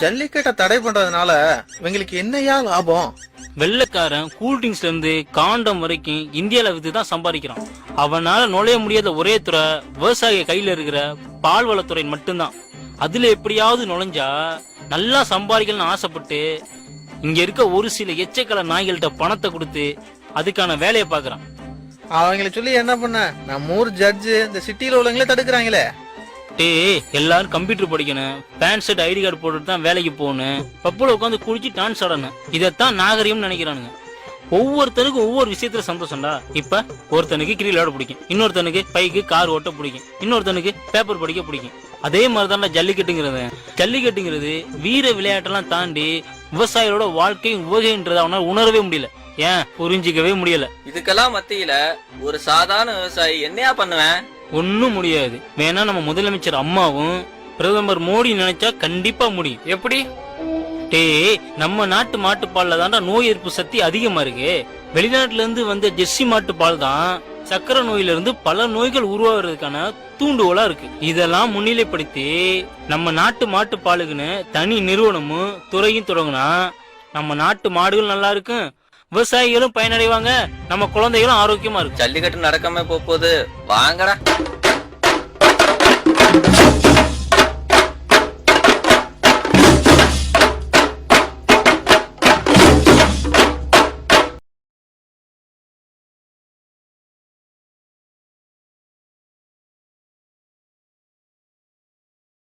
ஜல்லிக்கட்டை தடை பண்றதுனால இவங்களுக்கு என்னையா லாபம்? வெள்ளைக்காரன் கூல்ட்ரிங்க்ஸ்ல இருந்து காண்டம் வரைக்கும் இந்தியால வித்து தான் சம்பாதிக்கிறான். அவனால நுழைய முடியாத ஒரே துறை விவசாய கையில இருக்கிற பால்வளத்துறை மட்டும்தான். அதுல எப்படியாவது நுழைஞ்சா நல்லா சம்பாதிக்கணும்னு ஆசைப்பட்டு இங்க இருக்க ஒரு சில எச்சக்கல நாய்கள்கிட்ட பணத்தை கொடுத்து அதுக்கான வேலையை பாக்குறான் அவங்கள சொல்லி என்ன பண்ண? நம்ம ஊர் ஜட்ஜு இந்த சிட்டில உள்ளவங்களே தடுக்கிறாங்களே. டேய் எல்லாரும் கம்ப்யூட்டர் படிக்கணும். பேண்ட் ஷர்ட் ஐடி கார்டு போட்டுட்டு தான் வேலைக்கு போகணும். பப்புல உட்காந்து குளிச்சு டான்ஸ் ஆடணும். இதைத்தான் நாகரிகம்னு நினைக்கிறானுங்க. ஒவ்வொருத்தனுக்கும் ஒவ்வொரு விஷயத்துல சந்தோஷம்டா. இப்ப ஒருத்தனுக்கு கிரி விளையாட பிடிக்கும். இன்னொருத்தனுக்கு பைக்கு கார் ஓட்ட பிடிக்கும். இன்னொருத்தனுக்கு பேப்பர் படிக்க பிடிக்கும். அதே மாதிரிதான் ஜல்லிக்கட்டுங்கிறது. ஜல்லிக்கட்டுங்கிறது வீர விளையாட்டெல்லாம் தாண்டி விவசாயிகளோட வாழ்க்கையும் உவகைன்றத அவனால உணரவே முடியல. ஏன்? புரிஞ்சிக்கவே முடியல. இதுக்கெல்லாம் மத்தியில ஒரு சாதாரண விவசாயி என்னையா பண்ணுவேன்? ஒன்னும் முடியாது. வேணா நம்ம முதலமைச்சர் அம்மாவும் பிரதமர் மோடி நினைச்சா கண்டிப்பா முடியும். எப்படி? டே நம்ம நாட்டு மாட்டுப்பால்ல தான்டா நோய் எதிர்ப்பு சக்தி அதிகமா இருக்கு. வெளிநாட்டுல இருந்து வந்த ஜெர்சி மாட்டுப்பால் தான் சக்கரை நோயில இருந்து பல நோய்கள் உருவாகிறதுக்கான தூண்டுகோலா இருக்கு. இதெல்லாம் முன்னிலைப்படுத்தி நம்ம நாட்டு மாட்டு பாலுக்குன்னு தனி நிறுவனமும் துறையும் தொடங்கினா நம்ம நாட்டு மாடுகள் நல்லா இருக்கும் விவசாயிகளும் பயனடைவாங்க. நம்ம குழந்தைகளும் ஆரோக்கியமா இருக்கும். ஜல்லிக்கட்டு நடக்காம போகுது. வாங்கடா.